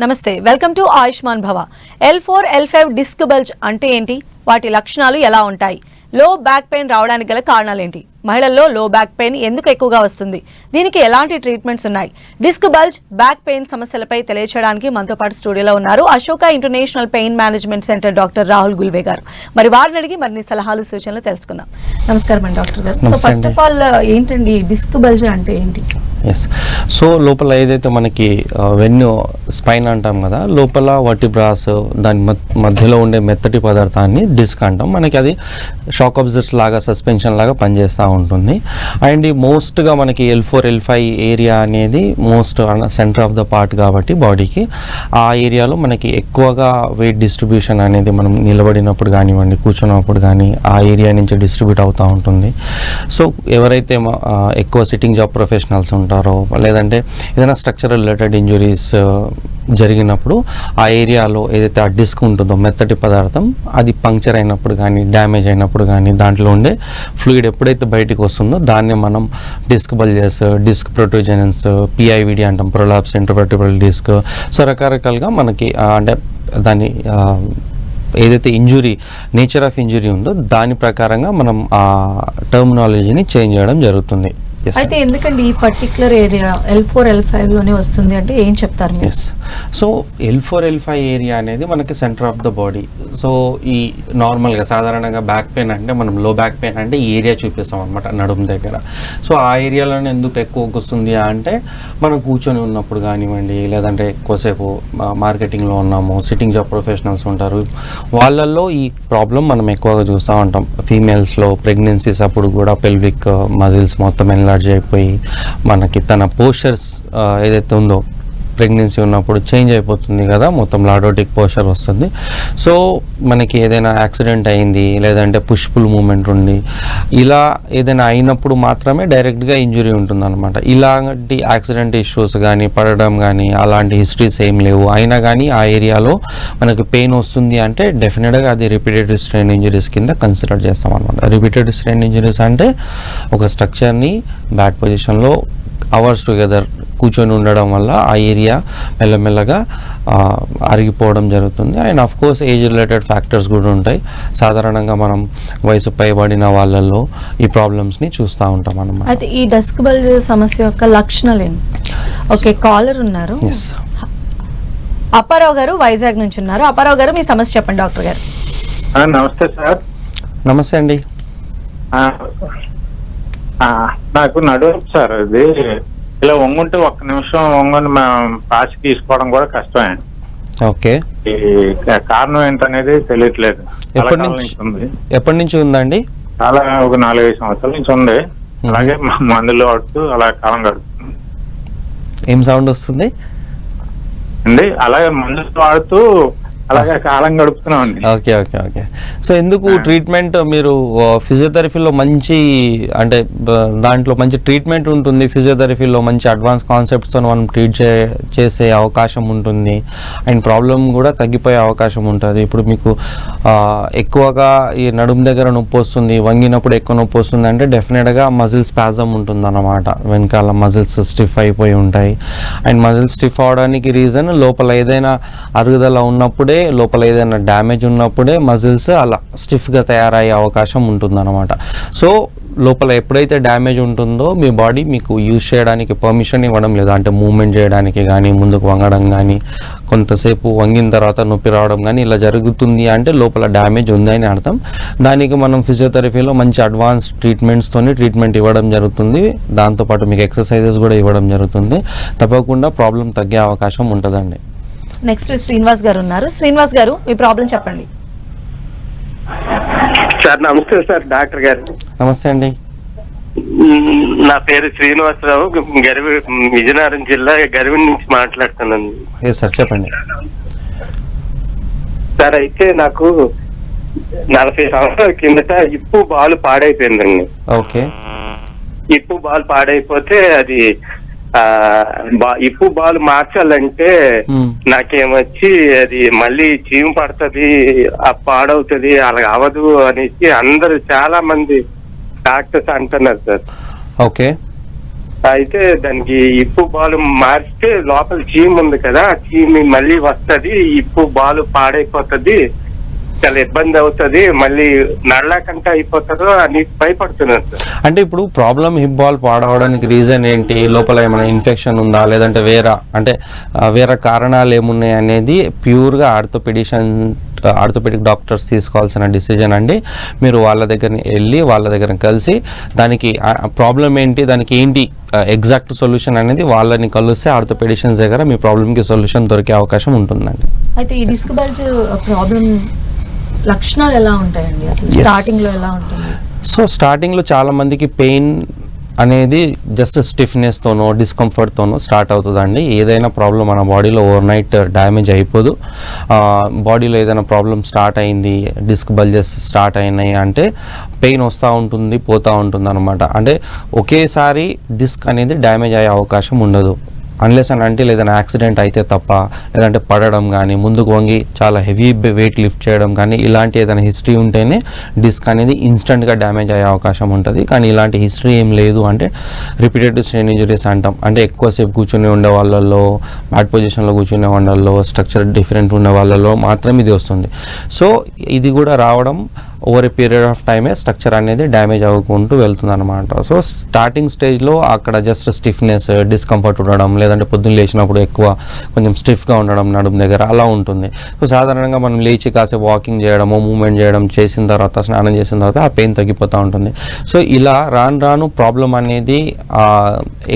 నమస్తే welcome to Ayushman Bhava. L four L five disc bulge అంటే ఏంటి? వాటి లక్షణాలు ఎలా ఉంటాయి? లో బ్యాక్ పెయిన్ రావడానికి గల కారణాలేంటి? మహిళల్లో లో బ్యాక్ పెయిన్ ఎందుకు ఎక్కువగా వస్తుంది? దీనికి ఎలాంటి ట్రీట్మెంట్స్ ఉన్నాయి? డిస్క్ బల్జ్ బ్యాక్ పెయిన్ సమస్యలపై తెలియచేయడానికి మనతో పాటు స్టూడియోలో ఉన్నారు Ashoka international pain management centre doctor Rahul Gulve గారు. మరి వారిని అడిగి మరిన్ని సలహాలు సూచనలు తెలుసుకుందాం. నమస్కారం అండి డాక్టర్ గారు. So first. ఆఫ్ ఆల్ ఏంటండి డిస్క్ బల్జ్ అంటే ఏంటి? ఎస్ సో లోపల ఏదైతే మనకి వెన్ను స్పైన్ అంటాం కదా లోపల వర్టిబ్రాస్ దాని మధ్యలో ఉండే మెత్తటి పదార్థాన్ని డిస్క్ అంటాం. మనకి అది షాక్ అబ్జర్స్ లాగా సస్పెన్షన్ లాగా పనిచేస్తూ ఉంటుంది. అండ్ ఈ మోస్ట్గా మనకి L four L five area అనేది most centre of the part కాబట్టి బాడీకి. ఆ ఏరియాలో మనకి ఎక్కువగా వెయిట్ డిస్ట్రిబ్యూషన్ అనేది మనం నిలబడినప్పుడు కానివ్వండి కూర్చున్నప్పుడు కానీ ఆ ఏరియా నుంచి డిస్ట్రిబ్యూట్ అవుతూ ఉంటుంది. సో ఎవరైతే ఎక్కువ సిట్టింగ్ జాబ్ ప్రొఫెషనల్స్ ఉంటారో లేదంటే ఏదైనా స్ట్రక్చరల్ రిలేటెడ్ ఇంజురీస్ జరిగినప్పుడు ఆ ఏరియాలో ఏదైతే ఆ డిస్క్ ఉంటుందో మెత్తటి పదార్థం అది పంక్చర్ అయినప్పుడు కానీ డ్యామేజ్ అయినప్పుడు కానీ దాంట్లో ఉండే ఫ్లూయిడ్ ఎప్పుడైతే బయటికి వస్తుందో దాన్ని మనం డిస్క్ బల్జెస్ డిస్క్ ప్రొటోజెనెన్స్ పిఐవిడి అంటాం ప్రొలాబ్స్ ఇంటర్ప్రెటబుల్ డిస్క్ సో రకరకాలుగా మనకి అంటే దాని ఏదైతే ఇంజురీ నేచర్ ఆఫ్ ఇంజురీ ఉందో దాని ప్రకారంగా మనం ఆ టర్మినాలజీని చేంజ్ చేయడం జరుగుతుంది. అయితే ఎందుకండి ఈ particular area L four L ఫైవ్లోనే వస్తుంది అంటే ఏం చెప్తారు yes so L four L five area అనేది మనకి centre of the body so ఈ నార్మల్గా సాధారణంగా బ్యాక్ పెయిన్ అంటే మనం లో బ్యాక్ పెయిన్ అంటే ఈ ఏరియా చూపిస్తాం అనమాట నడుము దగ్గర. సో ఆ ఏరియాలోనే ఎందుకు ఎక్కువ వస్తుంది అంటే మనం కూర్చొని ఉన్నప్పుడు కానివ్వండి లేదంటే ఎక్కువసేపు మార్కెటింగ్లో ఉన్నాము సిట్టింగ్ జాబ్ ప్రొఫెషనల్స్ ఉంటారు వాళ్ళల్లో ఈ ప్రాబ్లం మనం ఎక్కువగా చూస్తూ ఉంటాం. ఫీమేల్స్లో ప్రెగ్నెన్సీస్ అప్పుడు కూడా పెల్విక్ మజిల్స్ మొత్తం డిశ్చార్జ్ అయిపోయి మనకి తన పోస్చర్స్ ఏదైతే ఉందో ప్రెగ్నెన్సీ ఉన్నప్పుడు చేంజ్ అయిపోతుంది కదా మొత్తం లాడోటిక్ పోస్చర్ వస్తుంది. సో మనకి ఏదైనా యాక్సిడెంట్ అయింది లేదంటే పుష్పుల్ మూమెంట్ ఉంది ఇలా ఏదైనా అయినప్పుడు మాత్రమే డైరెక్ట్గా ఇంజురీ ఉంటుందన్నమాట. ఇలాంటి యాక్సిడెంట్ ఇష్యూస్ కానీ పడడం కానీ అలాంటి హిస్టరీస్ ఏం లేవు. అయినా కానీ ఆ ఏరియాలో మనకి పెయిన్ వస్తుంది అంటే డెఫినెట్గా అది రిపీటెడ్ స్ట్రెయిన్ ఇంజరీస్ కింద కన్సిడర్ చేస్తాం అనమాట రిపీటెడ్ స్ట్రెయిన్ ఇంజరీస్ అంటే ఒక స్ట్రక్చర్ని బ్యాక్ పొజిషన్లో అవర్స్ టుగెదర్ కూర్చొని ఉండడం వల్ల ఆ ఏరియా మెల్లమెల్లగా ఆ, అరిగిపోవడం జరుగుతుంది. And of course age related factors కూడా ఉంటాయి. సాధారణంగా మనం వయసు పైబడిన వాళ్ళల్లో ఈ ప్రాబ్లమ్స్ని చూస్తూ ఉంటాం అన్నమాట. అయితే ఈ డస్క్ బల్జ్ సమస్య యొక్క లక్షణాలు ఏంటి? ఓకే కాలర్ ఉన్నారు. అప్పారావు గారు వైజాగ్ నుంచి ఉన్నారు. అప్పారావు గారు మీ సమస్య చెప్పండి డాక్టర్ గారు. నమస్తే సార్. నమస్తే అండి. ఆ, ఆ, నాకు నడుము సార్ ఇది ఇలా వంగుంటే ఒక్క నిమిషం వంగుని మనం పాసి తీసుకోవడం కూడా కష్టమే. ఓకే. కారణం ఏంటనేది తెలియట్లేదు. ఎప్పటి నుంచి? ఉంది. ఎప్పటి నుంచి ఉందండి? చాలా ఒక నాలుగైదు సంవత్సరాల నుంచి ఉంది. అలాగే మందులు వాడుతూ అలా కాలం గడుపుతుంది. ఏం సౌండ్ వస్తుంది? అండి అలాగే మందులు వాడుతూ అలాగే కాలం గడుపుతున్నామండి. Okay okay okay. సో ఎందుకు ట్రీట్మెంట్ మీరు ఫిజియోథెరపీలో మంచి అంటే దాంట్లో మంచి ట్రీట్మెంట్ ఉంటుంది ఫిజియోథెరపీలో మంచి అడ్వాన్స్ కాన్సెప్ట్స్తో మనం ట్రీట్ చే చేసే అవకాశం ఉంటుంది అండ్ ప్రాబ్లం కూడా తగ్గిపోయే అవకాశం ఉంటుంది. ఇప్పుడు మీకు ఎక్కువగా ఈ నడుము దగ్గర నొప్పి వస్తుంది వంగినప్పుడు ఎక్కువ నొప్పి వస్తుంది అంటే డెఫినెట్గా మజిల్ స్పాజం ఉంటుంది అన్నమాట వెనకాల మజిల్స్ స్టిఫ్ అయిపోయి ఉంటాయి. అండ్ మజిల్ స్టిఫ్ అవడానికి రీజన్ లోపల ఏదైనా అరుగుదల ఉన్నప్పుడే లోపల ఏదైనా డ్యామేజ్ ఉన్నప్పుడే మజిల్స్ అలా స్టిఫ్గా తయారయ్యే అవకాశం ఉంటుందన్నమాట. సో లోపల ఎప్పుడైతే డ్యామేజ్ ఉంటుందో మీ బాడీ మీకు యూజ్ చేయడానికి పర్మిషన్ ఇవ్వడం లేదు. అంటే మూవ్మెంట్ చేయడానికి కానీ ముందుకు వంగడం కానీ కొంతసేపు వంగిన తర్వాత నొప్పి రావడం కానీ ఇలా జరుగుతుంది అంటే లోపల డ్యామేజ్ ఉందని అర్థం. దానికి మనం ఫిజియోథెరపీలో మంచి అడ్వాన్స్ ట్రీట్మెంట్స్తోని ట్రీట్మెంట్ ఇవ్వడం జరుగుతుంది. దాంతోపాటు మీకు ఎక్సర్సైజెస్ కూడా ఇవ్వడం జరుగుతుంది. తప్పకుండా ప్రాబ్లం తగ్గే అవకాశం ఉంటుందండి. నెక్స్ట్ శ్రీనివాస్ గారు ఉన్నారు. శ్రీనివాస్ గారు మీ ప్రాబ్లం చెప్పండి. సార్ నమస్తే సార్ డాక్టర్ గారు. నమస్తే అండి. నా పేరు శ్రీనివాసరావు గరివి విజయనగరం జిల్లా గరివి నుంచి మాట్లాడుతున్నాను. సార్ చెప్పండి. సార్ అయితే నాకు నలభై సంవత్సరాల కిందట ఇప్పు బాల్ పాడైపోయిందండి. ఓకే ఇప్పు బాల్ పాడైపోతే అది ఇప్పు బాల్ మార్చాలంటే. నాకేమొచ్చి అది మళ్ళీ చీము పడుతుంది ఆ పాడవుతుంది అలా అవదు అనేసి అందరూ చాలా మంది డాక్టర్స్ అంటున్నారు సార్ ఓకే అయితే దానికి ఇప్పు బాలు మార్చితే లోపల చీమ్ ఉంది కదా చీమ్ మళ్ళీ వస్తది ఇప్పు బాలు పాడైపోతది చాలా ఇబ్బంది అవుతది మళ్ళీ నడలాకంటే అయిపోతుందో అని భయపడుతున్నాను సార్. అంటే ఇప్పుడు ప్రాబ్లం హిప్ బాల్ పాడవడానికి రీజన్ ఏంటి? లోపల ఏమైనా ఇన్ఫెక్షన్ ఉందా? లేదంటే వేరే అంటే వేరే కారణాలు ఏమున్నాయి అనేది ప్యూర్గా ఆర్థోపెడిషన్ ఆర్థోపెడిక్ డాక్టర్స్ తీసుకోవాల్సిన డిసిజన్ అండి. మీరు వాళ్ళ దగ్గర వెళ్ళి వాళ్ళ దగ్గర కలిసి దానికి ప్రాబ్లం ఏంటి? దానికి ఏంటి ఎగ్జాక్ట్ సొల్యూషన్ అనేది వాళ్ళని కలిస్తే ఆర్థోపెడిషన్స్ దగ్గర మీ ప్రాబ్లమ్కి సొల్యూషన్ దొరికే అవకాశం ఉంటుందండి. అయితే ఈ డిస్క్ బల్జ్ ప్రాబ్లం లక్షణాలు ఎలా ఉంటాయండి? అసలు Yes. స్టార్టింగ్లో ఎలా ఉంటుంది? సో స్టార్టింగ్లో చాలా మందికి పెయిన్ అనేది జస్ట్ స్టిఫ్నెస్తోనో డిస్కంఫర్ట్తోనో స్టార్ట్ అవుతుందండి. ఏదైనా ప్రాబ్లం మన బాడీలో ఓవర్ నైట్ డ్యామేజ్ అయిపోదు బాడీలో ఏదైనా ప్రాబ్లం స్టార్ట్ అయింది డిస్క్ బల్జెస్ స్టార్ట్ అయినాయి అంటే పెయిన్ వస్తూ ఉంటుంది పోతూ ఉంటుంది అనమాట అంటే ఒకేసారి డిస్క్ అనేది డ్యామేజ్ అయ్యే అవకాశం ఉండదు. అన్లెస్ అని అంటే ఏదైనా యాక్సిడెంట్ అయితే తప్ప లేదంటే పడడం కానీ ముందుకు వంగి చాలా హెవీ వెయిట్ లిఫ్ట్ చేయడం కానీ ఇలాంటి ఏదైనా హిస్టరీ ఉంటేనే డిస్క్ అనేది ఇన్స్టెంట్గా డ్యామేజ్ అయ్యే అవకాశం ఉంటుంది. కానీ ఇలాంటి హిస్టరీ ఏం లేదు అంటే రిపీటెడ్ స్ట్రెయిన్ ఇంజరీస్ అంటాం. అంటే ఎక్కువసేపు కూర్చుని ఉండే వాళ్ళల్లో బ్యాడ్ పొజిషన్లో కూర్చునే వాళ్ళల్లో స్ట్రక్చర్ డిఫరెంట్ ఉండే వాళ్ళలో మాత్రం ఇది వస్తుంది. సో ఇది కూడా రావడం ఓవర్ ఏ పీరియడ్ ఆఫ్ టైమే స్ట్రక్చర్ అనేది డ్యామేజ్ అవ్వకుంటూ వెళ్తుంది అనమాట సో స్టార్టింగ్ స్టేజ్లో అక్కడ జస్ట్ స్టిఫ్నెస్ డిస్కంఫర్ట్ ఉండడం లేదంటే పొద్దున్న లేచినప్పుడు ఎక్కువ కొంచెం స్టిఫ్గా ఉండడం నడుము దగ్గర అలా ఉంటుంది. సో సాధారణంగా మనం లేచి కాసేపు వాకింగ్ చేయడము మూమెంట్ చేయడం చేసిన తర్వాత స్నానం చేసిన తర్వాత ఆ పెయిన్ తగ్గిపోతూ ఉంటుంది. సో ఇలా రాను రాను ప్రాబ్లం అనేది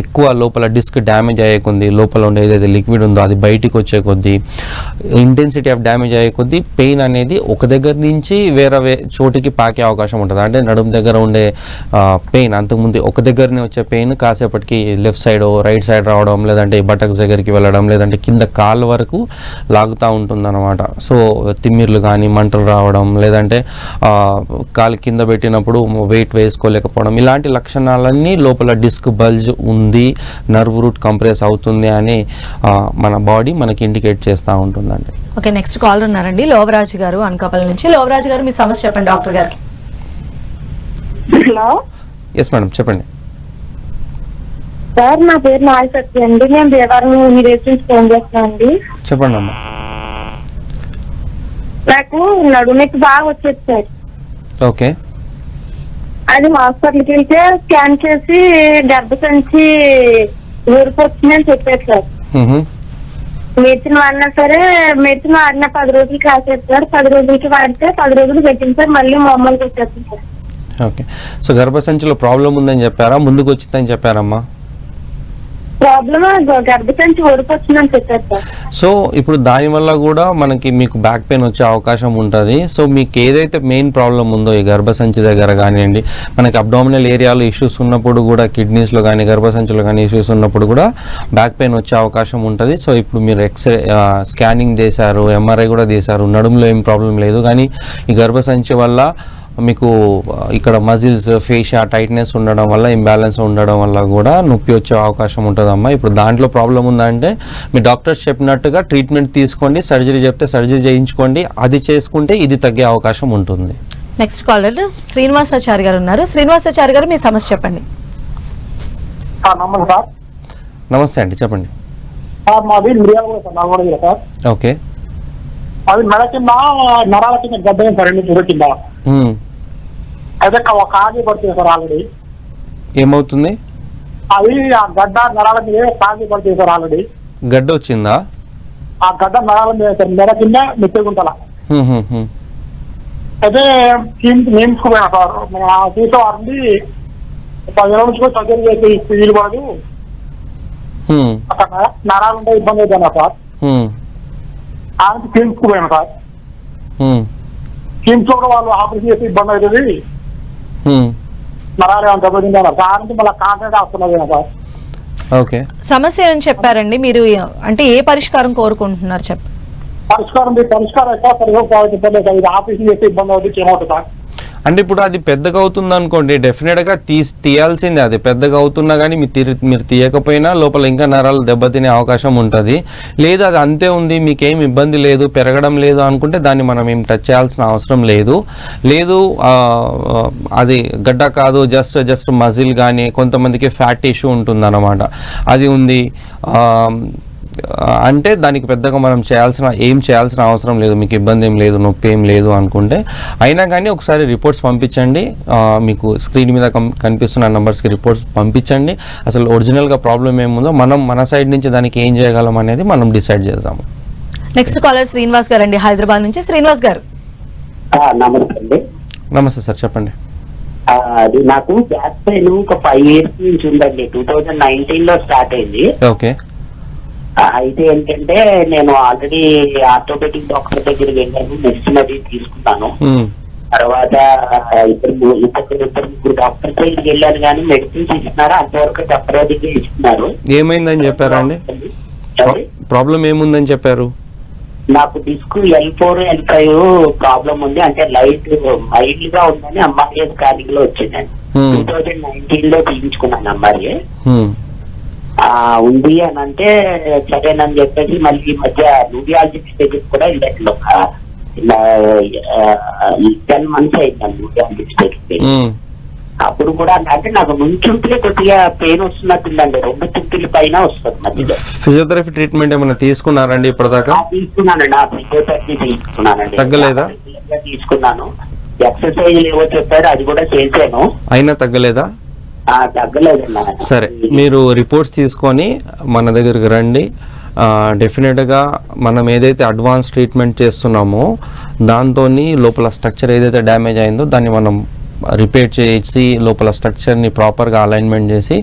ఎక్కువ లోపల డిస్క్ డ్యామేజ్ అయ్యే కొద్ది లోపల ఉండే ఏదైతే లిక్విడ్ ఉందో అది బయటికి వచ్చే కొద్దీ ఇంటెన్సిటీ ఆఫ్ డ్యామేజ్ అయ్యే కొద్దీ పెయిన్ అనేది ఒక దగ్గర నుంచి వేరే చోటికి పాకే అవకాశం ఉంటుంది. అంటే నడుము దగ్గర ఉండే పెయిన్ అంతకుముందు ఒక దగ్గరనే వచ్చే పెయిన్ కాసేపటికి లెఫ్ట్ సైడ్ రైట్ సైడ్ రావడం లేదంటే బటక్స్ దగ్గరికి వెళ్ళడం లేదంటే కింద కాళ్ళ వరకు లాగుతూ ఉంటుందన్నమాట. సో తిమ్మిర్లు కానీ మంటలు రావడం లేదంటే కాలు కింద పెట్టినప్పుడు వెయిట్ వేసుకోలేకపోవడం ఇలాంటి లక్షణాలన్నీ లోపల డిస్క్ బల్జ్ ఉంది నర్వ్ రూట్ కంప్రెస్ అవుతుంది అని మన బాడీ మనకి ఇండికేట్ చేస్తూ ఉంటుందండి. ఓకే నెక్స్ట్ కాల్ ఉన్నారండి లోవరాజు గారు అనకాపల్లి నుంచి. లోవరాజు గారు మీ సమస్య చెప్పండి. డాక్టర్ గారికి హలో? ఎస్ మేడం చెప్పండి. సార్ నా పేరు నాగ సత్య అండి. నేను దేవారం నుంచి ఫోన్ చేస్తున్నాను అండి. చెప్పండి అమ్మా. నాకు నడునొప్పి బాగా వచ్చేది సార్. ఓకే. అది హాస్పిటల్కి వెళ్తే స్కాన్ చేసి గర్భసంచి ఊరిపోతుందని చెప్పారు సార్. మెడిసిన్ వాడినా సరే మెడిసిన్ వాడినా పది రోజులకి రాసేది పది రోజులకి వాడితే పది రోజులు పెట్టింది సార్ మళ్ళీ మామూలుగా వచ్చేస్తుంది సార్. ఓకే. సో గర్భసంచిలో ప్రాబ్లం ఉందని చెప్పారా? ముందుకు వచ్చిందని చెప్పారమ్మా ప్రాబ్లమ్ గర్భసంచి ఊరిపోతుందని చెప్పారు సార్ సో ఇప్పుడు దానివల్ల కూడా మనకి మీకు బ్యాక్ పెయిన్ వచ్చే అవకాశం ఉంటుంది. సో మీకు ఏదైతే మెయిన్ ప్రాబ్లం ఉందో ఈ గర్భసంచి దగ్గర కానివ్వండి మనకి అబ్డామినల్ ఏరియాలో ఇష్యూస్ ఉన్నప్పుడు కూడా కిడ్నీస్లో కానీ గర్భసంచిలో కానీ ఇష్యూస్ ఉన్నప్పుడు కూడా బ్యాక్ పెయిన్ వచ్చే అవకాశం ఉంటుంది. సో ఇప్పుడు మీరు ఎక్స్రే స్కానింగ్ చేశారు ఎంఆర్ఐ కూడా చేశారు నడుములో ఏం ప్రాబ్లం లేదు. కానీ ఈ గర్భసంచి వల్ల మీకు ఇక్కడ మజిల్స్ ఫేషియా టైట్నెస్ ఉండడం వల్ల ఇంబ్యాలెన్స్ ఉండడం వల్ల కూడా నొప్పి వచ్చే అవకాశం ఉంటుందమ్మా. ఇప్పుడు దాంట్లో ప్రాబ్లం ఉందంటే మీ డాక్టర్స్ చెప్పినట్టుగా ట్రీట్మెంట్ తీసుకోండి సర్జరీ చెప్తే సర్జరీ చేయించుకోండి అది చేసుకుంటే ఇది తగ్గే అవకాశం ఉంటుంది. నెక్స్ట్ కాలర్ శ్రీనివాసాచారి గారు ఉన్నారు. శ్రీనివాసాచారి గారు మీ సమస్య చెప్పండి. నమస్తే అండి చెప్పండి. మాది మిర్యాల సార్. ఓకే. అది మెడ కింద నరాల కింద గడ్డ రెండు కింద మ్మ్. అయితే ఒక కాగి పడుతుంది సార్ ఆల్రెడీ. ఏమవుతుంది? అది ఆ గడ్డ నరాల మీద కాగి పడుతుంది సార్ ఆల్రెడీ. గడ్డ వచ్చిందా? ఆ గడ్డ నరాల మీద సార్ మెడ కింద హ్మ్. అయితే నియమించుకు పోయినా సార్. పదిహేను నుంచి కూడా సర్జరీ చేసి వీలు పడదు. అక్కడ నర- నరాలు ఉంటే ఇబ్బంది అవుతున్నా సార్. ఆయనకి తీర్చుకు పోయినా సార్. కూడా వాళ్ళు ఆపరేషన్ చేసి ఇబ్బంది అవుతుంది. సమస్య ఏమని చెప్పారండి? మీరు అంటే ఏ పరిష్కారం కోరుకుంటున్నారు చెప్పండి పరిష్కారం పరిష్కారం ఎక్కడ పరిష్కారం ఇబ్బంది అవుతుంది ఇది ఆపరేషన్ చేస్తే ఇబ్బంది అవుతుంది ఏమవుతుంది అంటే ఇప్పుడు అది పెద్దగా అవుతుంది అనుకోండి డెఫినెట్గా తీ తీయాల్సిందే. అది పెద్దగా అవుతున్నా కానీ మీరు మీరు తీయకపోయినా లోపల ఇంకా నరాలు దెబ్బతినే అవకాశం ఉంటుంది. లేదు అది అంతే ఉంది మీకేం ఇబ్బంది లేదు పెరగడం లేదు అనుకుంటే దాన్ని మనం ఏం టచ్ చేయాల్సిన అవసరం లేదు. లేదు అది గడ్డ కాదు జస్ట్ జస్ట్ మజిల్ కానీ కొంతమందికి ఫ్యాట్ ఇష్యూ ఉంటుంది అన్నమాట అది ఉంది అంటే దానికి పెద్దగా మనం చేయాల్సిన ఏం చేయాల్సిన అవసరం లేదు. మీకు ఇబ్బంది ఏం లేదు నొప్పి ఏం లేదు అనుకుంటే అయినా కానీ ఒకసారి రిపోర్ట్స్ పంపించండి. మీకు స్క్రీన్ మీద కనిపిస్తున్న నెంబర్స్కి రిపోర్ట్స్ పంపించండి. అసలు ఒరిజినల్గా ప్రాబ్లం ఏముందో మనం మన సైడ్ నుంచి దానికి ఏం చేయగలం అనేది మనం డిసైడ్ చేద్దాము. నెక్స్ట్ కాలర్ శ్రీనివాస్ గారు అండి హైదరాబాద్ నుంచి. శ్రీనివాస్ గారు. ఆ, నమస్తే అండి. నమస్తే సార్ చెప్పండి. ఆ, అది నాకు బ్యాక్ పెయిన్ ఒక ఫైవ్ ఇయర్స్ నుంచి ఉందండి. టూ థౌజండ్ నైన్టీన్లో స్టార్ట్ అయింది. ఓకే. అయితే ఏంటంటే నేను ఆల్రెడీ ఆర్థోపెటిక్ డాక్టర్ దగ్గరికి వెళ్ళాను మెడిసిన్ అది తీసుకున్నాను. తర్వాత ఇద్దరు ఇద్దరు ఇద్దరు ముగ్గురు డాక్టర్ దగ్గరికి వెళ్ళాను కానీ మెడిసిన్స్ ఇస్తున్నారు అంతవరకు టెంపరీగా ఇస్తున్నారు ఏమైందని చెప్పారండి? ప్రాబ్లం ఏముందని చెప్పారు? నాకు disc L four L five problem ఉంది. అంటే లైట్ మైల్డ్గా ఉందని అమ్మాయి స్కానింగ్లో వచ్చిందండి. టూ థౌజండ్ నైన్టీన్లో తీయించుకున్నాను అమ్మాయి. ఉంది అని అంటే సరేనని చెప్పేసి మళ్ళీ ఈ మధ్య న్యూడియాలజిస్ట్ దగ్గరికి కూడా వెళ్ళాను ఒక టెన్ మంత్స్ అయిందండి న్యూడియాలజిస్ట్ దగ్గరికి. అప్పుడు కూడా అంటే నాకు నుంచుంటే కొద్దిగా పెయిన్ వస్తున్నట్టుందండి. రెండు తుంటిల పైన వస్తుంది మధ్యలో. ఫిజియోథెరపీ ట్రీట్మెంట్ ఏమైనా తీసుకున్నారండి ఇప్పటిదాకా? ఆ, తీసుకున్నానండి. ఆ ఫిజియోథెరపీ తీసుకున్నానండి. తగ్గలేదా? తీసుకున్నాను. ఎక్సర్సైజ్ ఏవో చెప్పారు అది కూడా చేశాను. అయినా తగ్గలేదా. సరే మీరు రిపోర్ట్స్ తీసుకొని మన దగ్గరికి రండి. డెఫినెట్గా మనం ఏదైతే అడ్వాన్స్ ట్రీట్మెంట్ చేస్తున్నామో దాంతో లోపల స్ట్రక్చర్ ఏదైతే డ్యామేజ్ అయిందో దాన్ని మనం రిపేర్ చేసి లోపల స్ట్రక్చర్ని ప్రాపర్గా అలైన్మెంట్ చేసి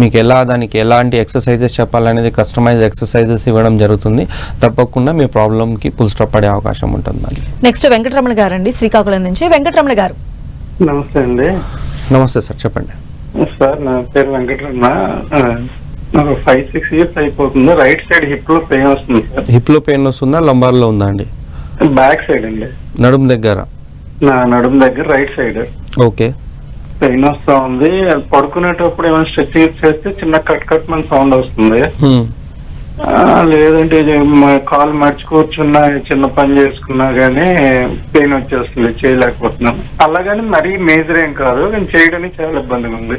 మీకు ఎలా దానికి ఎలాంటి ఎక్సర్సైజెస్ చెప్పాలనేది కస్టమైజ్ ఎక్సర్సైజెస్ ఇవ్వడం జరుగుతుంది. తప్పకుండా మీ ప్రాబ్లమ్కి ఫుల్ స్టాప్ పడే అవకాశం ఉంటుంది నెక్స్ట్ వెంకటరమణ గారు అండి శ్రీకాకుళం నుంచి. వెంకటరమణ గారు. నమస్తే అండి. నమస్తే సార్ చెప్పండి. సార్ నా పేరు వెంకటరమణ. నాకు ఫైవ్ సిక్స్ ఇయర్స్ అయిపోతుంది. రైట్ సైడ్ హిప్లో పెయిన్ వస్తుంది సార్. హిప్లో పెయిన్ వస్తుందా? లంబార్లో ఉందా అండి? బ్యాక్ సైడ్ అండి. నడుము దగ్గర? నా నడుము దగ్గర రైట్ సైడ్ ఓకే. పెయిన్ వస్తా ఉంది. పడుకునేటప్పుడు ఏమైనా స్ట్రెచ్ చేస్తే చిన్న కట్ కట్ మన సౌండ్ వస్తుంది. ఆ, లేదంటే కాలు మర్చి కూర్చున్నా చిన్న పని చేసుకున్నా గానీ పెయిన్ వచ్చేస్తుంది చేయలేకపోతున్నాను అలాగని మరీ మేజర్ ఏం కాదు కానీ చేయడానికి చాలా ఇబ్బందిగా ఉంది.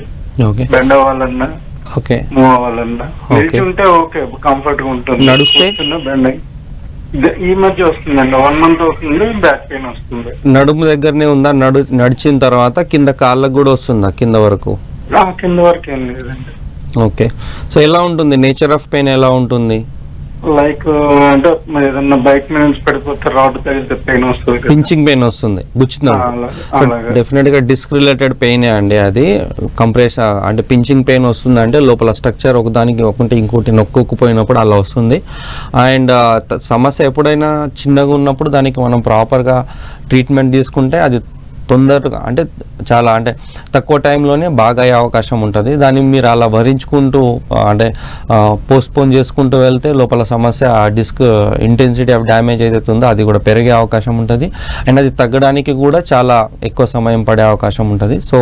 బెండ్ అవ్వాలన్నా ఓకే. మూవ్ అవ్వాలన్నా ఉంటే ఓకే కంఫర్ట్గా ఉంటుంది. నడుస్తే? బెండ్. ఈ మధ్య వస్తుందండి వన్ మంత్ అవుతుంది బ్యాక్ పెయిన్ వస్తుంది. నడుము దగ్గరనే ఉందా? నడు నడిచిన తర్వాత కింద కాళ్ళకు కూడా వస్తుందా కింద వరకు? కింద వరకు ఏం లేదండి. ఓకే. సో ఎలా ఉంటుంది? నేచర్ ఆఫ్ పెయిన్ ఎలా ఉంటుంది? లైక్ అంటే ఏదన్నా బైక్ మీద నుంచి పడిపోతే రాడ్ తగిలితే పెయిన్ వస్తుంది. పించింగ్ పెయిన్ వస్తుంది. అలాగే. డెఫినెట్గా డిస్క్ రిలేటెడ్ పెయిన్ అండి అది. కంప్రెస్ అంటే పించింగ్ పెయిన్ వస్తుంది అంటే లోపల స్ట్రక్చర్ ఒకదానికి ఒకటి ఇంకోటి నొక్కుపోయినప్పుడు అలా వస్తుంది. అండ్ సమస్య ఎప్పుడైనా చిన్నగా ఉన్నప్పుడు దానికి మనం ప్రాపర్గా ట్రీట్మెంట్ తీసుకుంటే అది తొందరగా అంటే చాలా అంటే తక్కువ టైంలోనే బాగా అయ్యే అవకాశం ఉంటుంది. దాన్ని మీరు అలా భరించుకుంటూ అంటే పోస్ట్పోన్ చేసుకుంటూ వెళ్తే లోపల సమస్య ఆ డిస్క్ ఇంటెన్సిటీ ఆఫ్ డ్యామేజ్ అయితే ఉందో అది కూడా పెరిగే అవకాశం ఉంటుంది. అండ్ అది తగ్గడానికి కూడా చాలా ఎక్కువ సమయం పడే అవకాశం ఉంటుంది. సో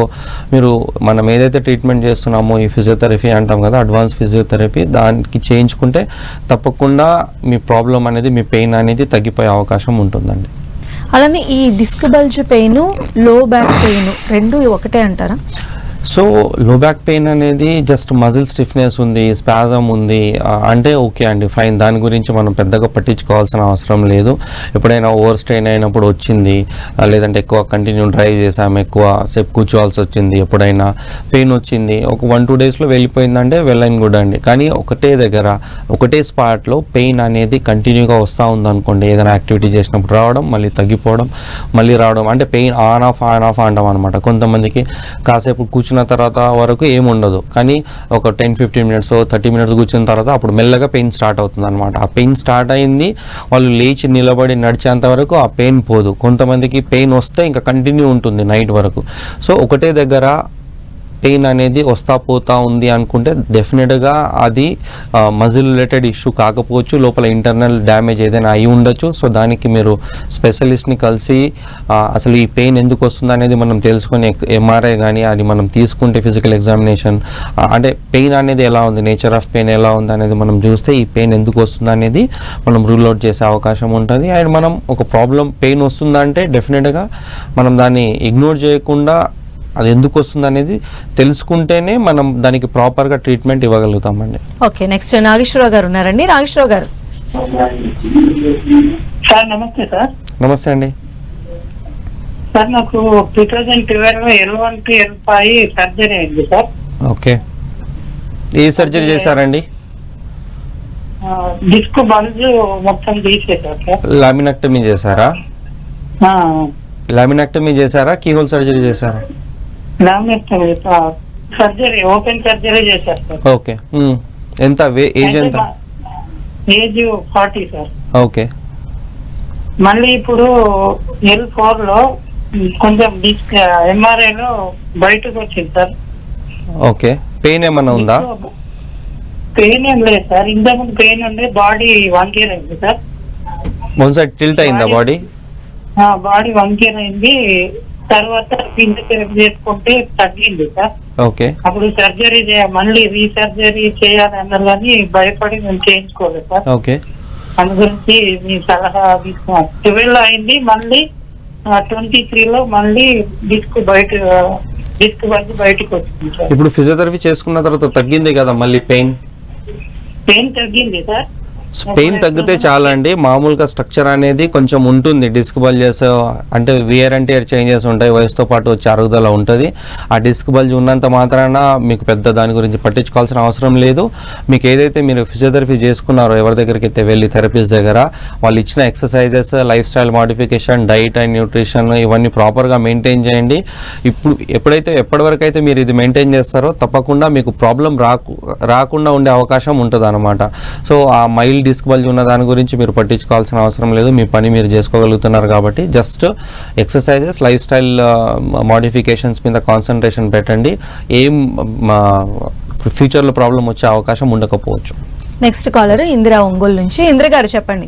మీరు మనం ఏదైతే ట్రీట్మెంట్ చేస్తున్నామో ఈ ఫిజియోథెరపీ అంటాం కదా అడ్వాన్స్ ఫిజియోథెరపీ దానికి చేయించుకుంటే తప్పకుండా మీ ప్రాబ్లం అనేది మీ పెయిన్ అనేది తగ్గిపోయే అవకాశం ఉంటుందండి. అలానే ఈ డిస్క్ బల్జ్ పెయిన్లో బ్యాక్ పెయిన్ రెండు ఒకటే అంటారా? సో లో బ్యాక్ పెయిన్ అనేది జస్ట్ మజిల్ స్టిఫ్నెస్ ఉంది స్పాజమ్ ఉంది అంటే ఓకే అండి ఫైన్ దాని గురించి మనం పెద్దగా పట్టించుకోవాల్సిన అవసరం లేదు. ఎప్పుడైనా ఓవర్ స్ట్రెయిన్ అయినప్పుడు వచ్చింది లేదంటే ఎక్కువ కంటిన్యూ డ్రైవ్ చేసాము ఎక్కువ సేపు కూర్చోవాల్సి వచ్చింది ఎప్పుడైనా పెయిన్ వచ్చింది ఒక వన్ టూ డేస్లో వెళ్ళిపోయిందంటే వెళ్ళని గుడ్ అండి. కానీ ఒకటే దగ్గర ఒకటే స్పాట్లో పెయిన్ అనేది కంటిన్యూగా వస్తూ ఉందనుకోండి ఏదైనా యాక్టివిటీ చేసినప్పుడు రావడం మళ్ళీ తగ్గిపోవడం మళ్ళీ రావడం అంటే pain on off on off అంటాం అనమాట కొంతమందికి కాసేపు కూర్చున్న తర్వాత వరకు ఏముండదు. కానీ ఒక ten fifteen minutes thirty minutes కూర్చున్న తర్వాత అప్పుడు మెల్లగా పెయిన్ స్టార్ట్ అవుతుంది అనమాట ఆ పెయిన్ స్టార్ట్ అయింది. వాళ్ళు లేచి నిలబడి నడిచేంత వరకు ఆ పెయిన్ పోదు. కొంతమందికి పెయిన్ వస్తే ఇంకా కంటిన్యూ ఉంటుంది నైట్ వరకు. సో ఒకటే దగ్గర పెయిన్ అనేది వస్తా పోతా ఉంది అనుకుంటే డెఫినెట్గా అది మజిల్ రిలేటెడ్ ఇష్యూ కాకపోవచ్చు లోపల ఇంటర్నల్ డ్యామేజ్ ఏదైనా అయి ఉండొచ్చు. సో దానికి మీరు స్పెషలిస్ట్ని కలిసి అసలు ఈ పెయిన్ ఎందుకు వస్తుంది అనేది మనం తెలుసుకొని ఎంఆర్ఐ కానీ అది మనం తీసుకుంటే ఫిజికల్ ఎగ్జామినేషన్ అంటే పెయిన్ అనేది ఎలా ఉంది నేచర్ ఆఫ్ పెయిన్ ఎలా ఉంది అనేది మనం చూస్తే ఈ పెయిన్ ఎందుకు వస్తుంది అనేది మనం రూల్ అవుట్ చేసే అవకాశం ఉంటుంది. అండ్ మనం ఒక ప్రాబ్లం పెయిన్ వస్తుందంటే డెఫినెట్గా మనం దాన్ని ఇగ్నోర్ చేయకుండా అది ఎందుకు వస్తుంది అనేది తెలుసుకుంటేనే మనం దానికి ప్రాపర్గా ట్రీట్మెంట్ ఇవ్వగలుగుతామండి. ఓకే నెక్స్ట్ నాగేశ్వరరావు గారు ఉన్నారండి. నాగేశ్వరరావు గారు. సార్ నమస్తే సార్. నమస్తే అండి. సార్ నాకు two thousand twelve L one two L five surgery అయింది సార్. ఓకే ఏ సర్జరీ చేశారండి? డిస్క్ బల్జ్ మొత్తం తీసేసారు సార్. లామినెక్టమీ చేశారా? ఆ, లామినెక్టమీ చేశారా? కీహోల్ సర్జరీ చేశారా? సర్జరీ ఓపెన్ సర్జరీ చేశారు సార్ ఓకే. ఎంత? ఏజ్ ఎంత? Age forty sir. ఓకే. మళ్ళీ ఇప్పుడు ఎల్ ఫోర్లో కొంచెం డిస్క్ ఎంఆర్ఐ లో బయటకు వచ్చింది సార్. ఓకే. పెయిన్ ఏమన్నా ఉందా? పెయిన్ ఏం లేదు సార్. ఇంతకుముందు పెయిన్ ఉండే బాడీ వన్ కేర్ అయింది సార్. సైడ్ టిల్ట్ అయిందా బాడీ బాడీ? వన్ కేర్ అయింది. తర్వాత ఫిజియోథెరపీ చేసుకుంటే తగ్గింది సార్. ఓకే. అప్పుడు సర్జరీ చేయ మళ్ళీ రీసర్జరీ చేయాలి అన్నారు కానీ భయపడి మేము చేయించుకోలేదు సార్. ఓకే. అందు గురించి మీ సలహా తీసుకున్నాను. ట్వెల్వ్లో అయింది మళ్ళీ ట్వంటీ త్రీ లో మళ్ళీ డిస్క్ బయట డిస్క్ వచ్చి బయటకు వచ్చింది సార్. ఇప్పుడు ఫిజియోథెరపీ చేసుకున్న తర్వాత తగ్గింది కదా మళ్ళీ పెయిన్? పెయిన్ తగ్గింది సార్. పెయిన్ తగ్గితే చాలా అండి మామూలుగా స్ట్రక్చర్ అనేది కొంచెం ఉంటుంది. డిస్క్ బల్జెస్ అంటే వియర్ అండ్ టేర్ చేంజెస్ ఉంటాయి. వయసుతో పాటు వచ్చే అరుగుదల ఉంటుంది. ఆ డిస్క్ బల్జ్ ఉన్నంత మాత్రాన మీకు పెద్ద దాని గురించి పట్టించుకోవాల్సిన అవసరం లేదు. మీకు ఏదైతే మీరు ఫిజియోథెరపీ చేసుకున్నారో ఎవరి దగ్గరికి అయితే వెళ్ళి థెరపీస్ దగ్గర వాళ్ళు ఇచ్చిన exercises lifestyle modification diet and nutrition ఇవన్నీ ప్రాపర్గా మెయింటైన్ చేయండి. ఇప్పుడు ఎప్పుడైతే ఎప్పటివరకు అయితే మీరు ఇది మెయింటైన్ చేస్తారో తప్పకుండా మీకు ప్రాబ్లం రాకు రాకుండా ఉండే అవకాశం ఉంటుంది అనమాట సో ఆ మైల్డ్ డిస్క్ బల్జ్ ఉన్న దాని గురించి మీరు పట్టించుకోవాల్సిన అవసరం లేదు. మీ పని మీరు చేసుకోగలుగుతున్నారు కాబట్టి just exercises lifestyle modifications మీద కాన్సన్ట్రేషన్ పెట్టండి. ఏం ఫ్యూచర్లో ప్రాబ్లం వచ్చే అవకాశం ఉండకపోవచ్చు. నెక్స్ట్ కాలర్ ఇందిరా ఒంగోలు నుంచి. ఇందిర గారు చెప్పండి?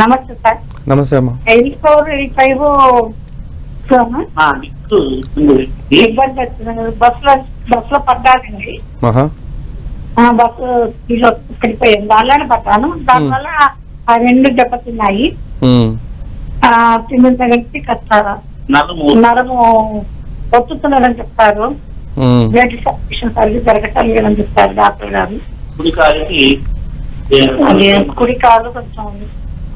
నమస్తే సార్. నమస్తే అమ్మా. ఎయిట్ ఫోర్ ఎయిట్ ఫైవ్ బస్లో బస్లో పడ్డానండి ఆహా. ఆ బస్సు ఇలా పడిపోయింది దానిలోనే పడ్డాను దానివల్ల ఆ రెండు దెబ్బతిన్నాయి. తిన్న కాస్త నలుము నరము. ఒత్తుతున్నాడని చెప్తారు. బ్లడ్ సర్క్యులేషన్ జరగటం లేదని చెప్తారు డాక్టర్ గారు. కుడి కాలు కొంచెం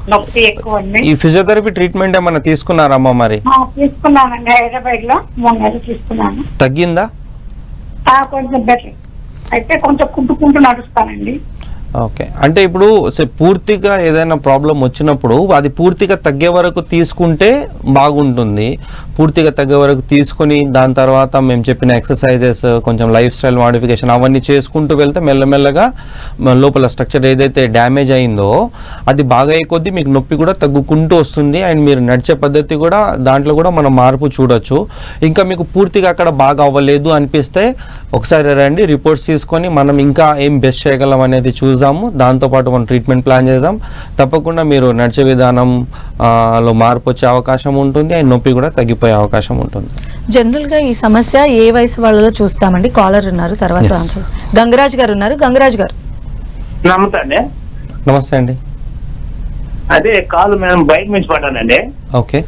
నొప్పి ఎక్కువ ఈ ఫిజియోథెరపీ ట్రీట్మెంట్ ఏమన్నా తీసుకున్నారమ్మా మరి? ఆ, తీసుకున్నానండి. హైదరాబాద్లో మూడు నెలలు తీసుకున్నాను. తగ్గిందా? ఆ, కొంచెం బెటర్. అయితే కొంచెం కుంటుకుంటూ నడుస్తానండి. ఓకే. అంటే ఇప్పుడు పూర్తిగా ఏదైనా ప్రాబ్లం వచ్చినప్పుడు అది పూర్తిగా తగ్గే వరకు తీసుకుంటే బాగుంటుంది. పూర్తిగా తగ్గే వరకు తీసుకుని దాని తర్వాత మేము చెప్పిన ఎక్సర్సైజెస్ కొంచెం లైఫ్ స్టైల్ మాడిఫికేషన్ అవన్నీ చేసుకుంటూ వెళ్తే మెల్లమెల్లగా లోపల స్ట్రక్చర్ ఏదైతే డ్యామేజ్ అయిందో అది బాగా కొద్దీ మీకు నొప్పి కూడా తగ్గుకుంటూ వస్తుంది. అండ్ మీరు నడిచే పద్ధతి కూడా దాంట్లో కూడా మనం మార్పు చూడొచ్చు. ఇంకా మీకు పూర్తిగా అక్కడ బాగా అవ్వలేదు అనిపిస్తే ఒకసారి రండి రిపోర్ట్స్ తీసుకొని మనం ఇంకా ఏం బెస్ట్ చేయగలం అనేది చూసి చూద్దాము. దాంతోపాటు మనం ట్రీట్మెంట్ ప్లాన్ చేద్దాం. తప్పకుండా మీరు నడిచే విధానం ఆ, లో మార్పు వచ్చే అవకాశం ఉంటుంది. అండ్ నొప్పి కూడా తగ్గిపోయే అవకాశం ఉంటుంది. జనరల్గా ఈ సమస్య ఏ వయసు వాళ్ళలో చూస్తామండి? కాలర్ ఉన్నారు తర్వాత. గంగరాజ్ గారు ఉన్నారు. గంగరాజ్ గారు. నమ్ముతా అండి. నమస్తే అండి. అదే కాలు మేము బయట నుంచి పడ్డానండి. ఓకే.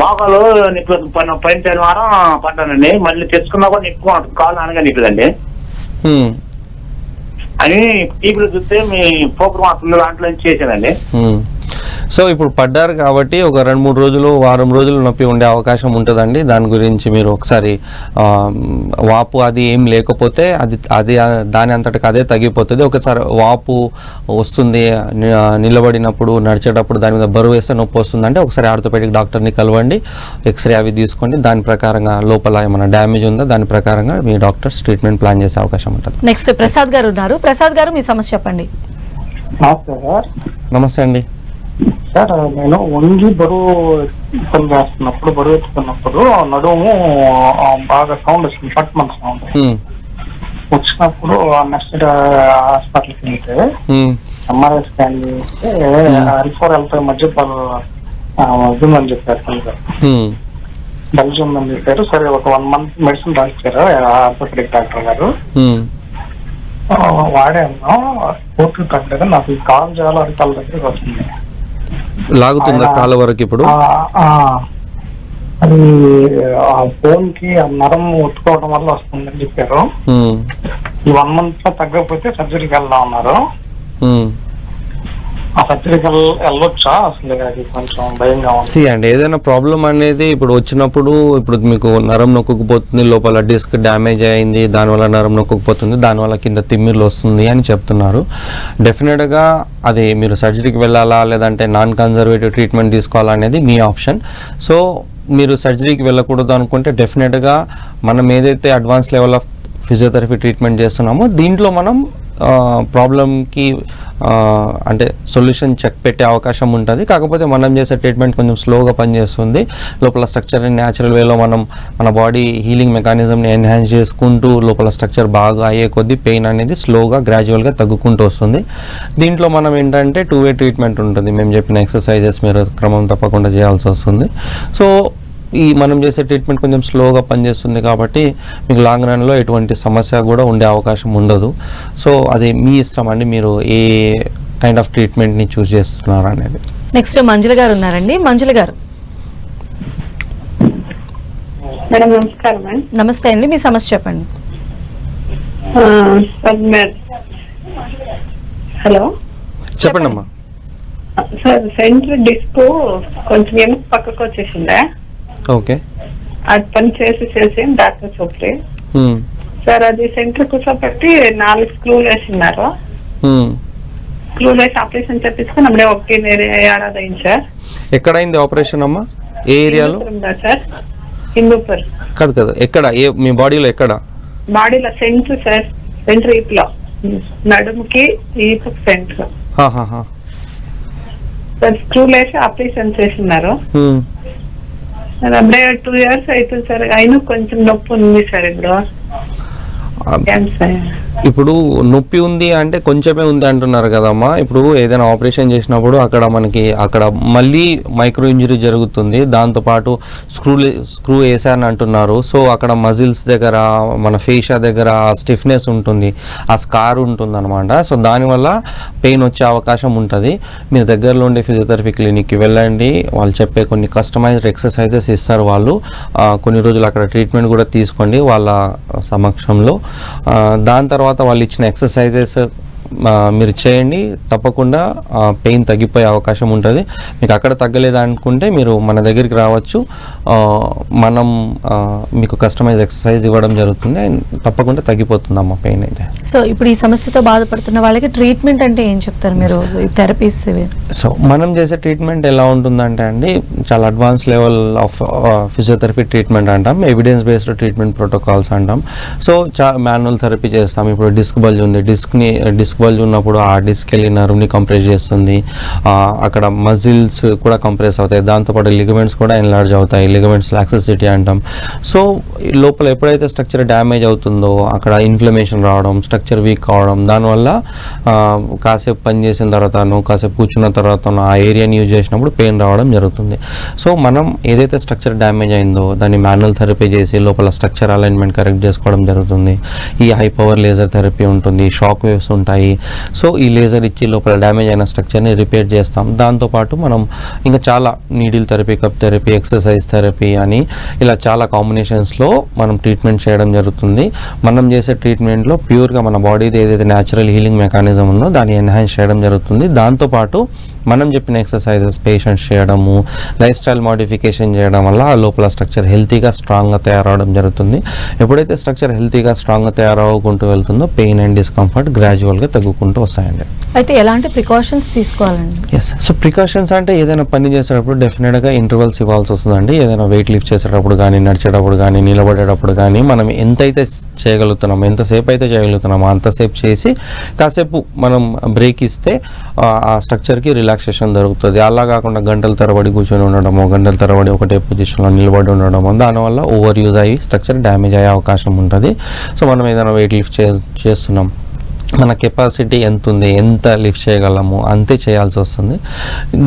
మోకాలు నొప్పి పైన శనివారం పడ్డానండి. మళ్ళీ తెచ్చుకున్నా కూడా ఎక్కువ కాలు అనగా నిప్పుదండి హ్మ్. అని టీవీలో చూస్తే మీ పోపురం అసలు దాంట్లో నుంచి చేశానండి సో ఇప్పుడు పడ్డారు కాబట్టి ఒక రెండు మూడు రోజులు వారం రోజులు నొప్పి ఉండే అవకాశం ఉంటుందండి. దాని గురించి మీరు ఒకసారి వాపు అది ఏం లేకపోతే అది అది దాని అంతటికి అదే తగ్గిపోతుంది. ఒకసారి వాపు వస్తుంది నిలబడినప్పుడు నడిచేటప్పుడు దాని మీద బరువు వేస్తే నొప్పి వస్తుంది అంటే ఒకసారి ఆర్థోపెడిక్ డాక్టర్ని కలవండి ఎక్స్రే అవి తీసుకోండి. దాని ప్రకారంగా లోపల ఏమైనా డ్యామేజ్ ఉందో? దాని ప్రకారంగా మీ డాక్టర్స్ ట్రీట్మెంట్ ప్లాన్ చేసే అవకాశం ఉంటుంది. నెక్స్ట్ ప్రసాద్ గారు ఉన్నారు. ప్రసాద్ గారు మీ సమస్య చెప్పండి. సార్. నమస్తే అండి. సార్ నేను వంగి బరువు పని చేస్తున్నప్పుడు బరువు ఎత్తుకున్నప్పుడు నడుము బాగా సౌండ్ వచ్చింది పట్టుమని సౌండ్ ఉమ్, వచ్చినప్పుడు నెక్స్ట్ హాస్పిటల్కి వెళ్తే ఉమ్, ఎంఆర్ఐ స్కాన్ చేస్తే ఎల్ ఫోర్ ఎల్ ఫైవ్ మధ్య ఉందని చెప్పారు బల్జ్ ఉందని చెప్పారు. సరే ఒక వన్ మంత్ మెడిసిన్ రాసిచ్చారు ఆర్థోపెడిక్ డాక్టర్ గారు. వాడాను. పూర్తి తగ్గలేదు నాకు ఈ కాలు చాలా అరికాల దగ్గరికి వస్తుంది లాగుతుందా కాళ్ళ వరకు ఇప్పుడు? అది ఆ బోన్కి ఆ నరం ఒత్తుకోవడం వల్ల వస్తుందని చెప్పారు. ఈ వన్ మంత్లో తగ్గకపోతే సర్జరీకి వెళ్దాం అన్నారు. సి అండి ఏదైనా ప్రాబ్లం అనేది ఇప్పుడు వచ్చినప్పుడు ఇప్పుడు మీకు నరం నొక్కుపోతుంది లోపల డిస్క్ డ్యామేజ్ అయింది దానివల్ల నరం నొక్కుపోతుంది దానివల్ల కింద తిమ్మిర్లు వస్తుంది అని చెప్తున్నారు. డెఫినెట్గా అది మీరు సర్జరీకి వెళ్ళాలా లేదంటే నాన్ కన్జర్వేటివ్ ట్రీట్మెంట్ తీసుకోవాలా అనేది మీ ఆప్షన్. సో మీరు సర్జరీకి వెళ్ళకూడదు అనుకుంటే డెఫినెట్గా మనం ఏదైతే advance level of physiotherapy treatment చేస్తున్నామో దీంట్లో మనం ప్రాబ్లంకి అంటే సొల్యూషన్ చెక్ పెట్టే అవకాశం ఉంటుంది. కాకపోతే మనం చేసే ట్రీట్మెంట్ కొంచెం స్లోగా పనిచేస్తుంది. లోపల స్ట్రక్చర్ని న్యాచురల్ వేలో మనం మన బాడీ హీలింగ్ మెకానిజంని ఎన్హాన్స్ చేసుకుంటూ లోపల స్ట్రక్చర్ బాగా అయ్యే కొద్దీ పెయిన్ అనేది స్లోగా గ్రాడ్యువల్గా తగ్గుకుంటూ వస్తుంది. దీంట్లో మనం ఏంటంటే టూ వే ట్రీట్మెంట్ ఉంటుంది. మేము చెప్పిన ఎక్సర్సైజెస్ మీరు క్రమం తప్పకుండా చేయాల్సి వస్తుంది. సో ఈ మనం చేసే ట్రీట్మెంట్ కొంచెం స్లోగా పనిచేస్తుంది కాబట్టి మీకు లాంగ్ రన్లో ఎటువంటి సమస్య కూడా ఉండే అవకాశం ఉండదు. సో అది మీ ఇష్టం అండి మీరు ఏ కైండ్ ఆఫ్ ట్రీట్మెంట్ని చూస్ చేస్తున్నారు అనేది. నెక్స్ట్ మంజుల గారు ఉన్నారండి. మంజుల గారు. మేడం నమస్కారం మేడం నమస్తే అండి మీ సమస్య చెప్పండి. హలో? చెప్పండి అమ్మా సార్ సెంటర్ డిస్క్ కొంచెం పక్కకు వచ్చేసిందా ఓకే. అది పని చేసి చేసి డాక్టర్ చూపి. సార్ అది సెంటర్ కూర్చోబెట్టి నాలుగు స్క్రూలు వేసినారు. హ్మ్. స్క్రూలు వేసి ఆపరేషన్ చేపించుకుని అప్పుడే ఒకటి ఏడాది అయింది సార్. ఎక్కడైంది ఆపరేషన్ అమ్మా? ఏ ఏరియాలో? సార్. హిందూపూర్. కాదు కదా ఎక్కడ? ఏ మీ బాడీలో ఎక్కడ? బాడీలో సెంటర్ సార్ సెంటర్ ఈపులో. నడుముకి ఈపు సెంటర్. స్క్రూలు వేసి ఆపరేషన్ చేసినారు. హ్మ్. అది టూ ఇయర్స్ అవుతుంది సార్ అయినా కొంచెం నొప్పి ఉంది సార్ ఇప్పుడు ఇప్పుడు నొప్పి ఉంది అంటే కొంచెమే ఉంది అంటున్నారు కదమ్మా. ఇప్పుడు ఏదైనా ఆపరేషన్ చేసినప్పుడు అక్కడ మనకి అక్కడ మళ్ళీ మైక్రో ఇంజరీ జరుగుతుంది. దాంతోపాటు స్క్రూ స్క్రూ వేసారని అంటున్నారు. సో అక్కడ మజిల్స్ దగ్గర మన ఫేషియా దగ్గర స్టిఫ్నెస్ ఉంటుంది. ఆ స్కార్ ఉంటుంది అనమాట సో దానివల్ల పెయిన్ వచ్చే అవకాశం ఉంటుంది. మీరు దగ్గరలో ఉండే ఫిజియోథెరపీ క్లినిక్కి వెళ్ళండి. వాళ్ళు చెప్పే కొన్ని కస్టమైజ్డ్ ఎక్సర్సైజెస్ ఇస్తారు వాళ్ళు. కొన్ని రోజులు అక్కడ ట్రీట్మెంట్ కూడా తీసుకోండి. వాళ్ళ సమక్షంలో దాని తర్వాత వాళ్ళు ఇచ్చిన ఎక్సర్సైజెస్ మీరు చేయండి. తప్పకుండా పెయిన్ తగ్గిపోయే అవకాశం ఉంటుంది. మీకు అక్కడ తగ్గలేదు అనుకుంటే మీరు మన దగ్గరికి రావచ్చు. మనం మీకు కస్టమైజ్ ఎక్సర్సైజ్ ఇవ్వడం జరుగుతుంది. and తప్పకుండా తగ్గిపోతుందమ్మా పెయిన్ అయితే. సో ఇప్పుడు ఈ సమస్యతో బాధపడుతున్న వాళ్ళకి ట్రీట్మెంట్ అంటే ఏం చెప్తారు మీరు? థెరపీస్ సో మనం చేసే ట్రీట్మెంట్ ఎలా ఉంటుందంటే అండి చాలా advance level of physiotherapy treatment అంటాం. ఎవిడెన్స్ బేస్డ్ ట్రీట్మెంట్ ప్రోటోకాల్స్ అంటాం. సో చా మాన్యువల్ థెరపీ చేస్తాం. ఇప్పుడు డిస్క్ బల్జ్ ఉంది. డిస్క్ని డిస్క్ బల్జ్ ఉన్నప్పుడు ఆ డిస్క్ వెళ్ళి నర్వ్ని కంప్రెస్ చేస్తుంది. అక్కడ మజిల్స్ కూడా కంప్రెస్ అవుతాయి. దాంతోపాటు లిగమెంట్స్ కూడా ఎన్లార్జ్ అవుతాయి. లిగమెంట్స్ లాక్సిసిటీ అంటాం. సో లోపల ఎప్పుడైతే స్ట్రక్చర్ డ్యామేజ్ అవుతుందో అక్కడ ఇన్ఫ్లమేషన్ రావడం స్ట్రక్చర్ వీక్ కావడం దానివల్ల కాసేపు పని చేసిన తర్వాతను కాసేపు కూర్చున్న తర్వాత ఆ ఏరియాని యూజ్ చేసినప్పుడు పెయిన్ రావడం జరుగుతుంది. సో మనం ఏదైతే స్ట్రక్చర్ డ్యామేజ్ అయిందో దాన్ని మాన్యువల్ థెరపీ చేసి లోపల స్ట్రక్చర్ అలైన్మెంట్ కరెక్ట్ చేసుకోవడం జరుగుతుంది. ఈ హై పవర్ లేజర్ థెరపీ ఉంటుంది. షాక్ వేవ్స్ ఉంటాయి. సో ఈ లేజర్ ఇచ్చి లోపల డ్యామేజ్ అయిన స్ట్రక్చర్ని రిపేర్ చేస్తాం. దాంతోపాటు మనం ఇంకా చాలా needle therapy cup therapy exercise therapy అని ఇలా చాలా కాంబినేషన్స్లో మనం ట్రీట్మెంట్ చేయడం జరుగుతుంది. మనం చేసే ట్రీట్మెంట్లో ప్యూర్గా మన బాడీది ఏదైతే న్యాచురల్ హీలింగ్ మెకానిజం ఉందో దాన్ని ఎన్హాన్స్ చేయడం జరుగుతుంది. దాంతోపాటు మనం చెప్పిన ఎక్సర్సైజెస్ పేషెంట్స్ చేయడము లైఫ్ స్టైల్ మోడిఫికేషన్ చేయడం వల్ల ఆ లోపల స్ట్రక్చర్ హెల్తీగా స్ట్రాంగ్గా తయారవడం జరుగుతుంది. ఎప్పుడైతే స్ట్రక్చర్ హెల్తీగా స్ట్రాంగ్గా తయారవుకుంటూ వెళ్తుందో పెయిన్ అండ్ డిస్కంఫర్ట్ గ్రాడ్యువల్గా తగ్గుకుంటూ వస్తాయండి. అయితే ఎలాంటి ప్రికాషన్స్ తీసుకోవాలండి? ఎస్ సో ప్రికాషన్స్ అంటే ఏదైనా పని చేసేటప్పుడు డెఫినెట్గా ఇంటర్వల్స్ ఇవ్వాల్సి వస్తుందండి. ఏదైనా వెయిట్ లిఫ్ట్ చేసేటప్పుడు కానీ నడిచేటప్పుడు కానీ నిలబడేటప్పుడు కానీ మనం ఎంతైతే చేయగలుగుతున్నామో ఎంతసేపు అయితే చేయగలుగుతున్నామో అంతసేపు చేసి కాసేపు మనం బ్రేక్ ఇస్తే ఆ, ఆ స్ట్రక్చర్కి రిలాక్స్ రిలాక్సేషన్ దొరుకుతుంది. అలా కాకుండా గంటల తరబడి కూర్చొని ఉండడము గంటల తరబడి ఒకటే పొజిషన్లో నిలబడి ఉండడము దానివల్ల ఓవర్ యూజ్ అయ్యి స్ట్రక్చర్ డ్యామేజ్ అయ్యే అవకాశం ఉంటుంది. సో మనం ఏదైనా వెయిట్ లిఫ్ట్ చే చేస్తున్నాం. మన కెపాసిటీ ఎంత ఉంది ఎంత లిఫ్ట్ చేయగలము అంతే చేయాల్సి వస్తుంది.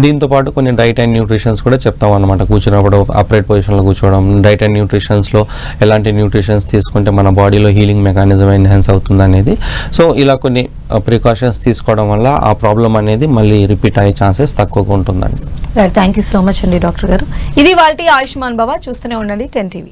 దీంతోపాటు కొన్ని డైట్ అండ్ న్యూట్రిషన్స్ కూడా చెప్తాం అనమాట కూర్చున్నప్పుడు అప్రైట్ పొజిషన్లో కూర్చోవడం డైట్ అండ్ న్యూట్రిషన్స్లో ఎలాంటి న్యూట్రిషన్స్ తీసుకుంటే మన బాడీలో హీలింగ్ మెకానిజం ఎన్హాన్స్ అవుతుంది అనేది సో ఇలా కొన్ని ప్రికాషన్స్ తీసుకోవడం వల్ల ఆ ప్రాబ్లం అనేది మళ్ళీ రిపీట్ అయ్యే ఛాన్సెస్ తక్కువగా ఉంటుందండి. Right thank you so much అండి డాక్టర్ గారు. ఇది వాళ్ళ ఆయుష్మాన్ బాబా చూస్తూనే ఉండండి టెన్ టీవీ.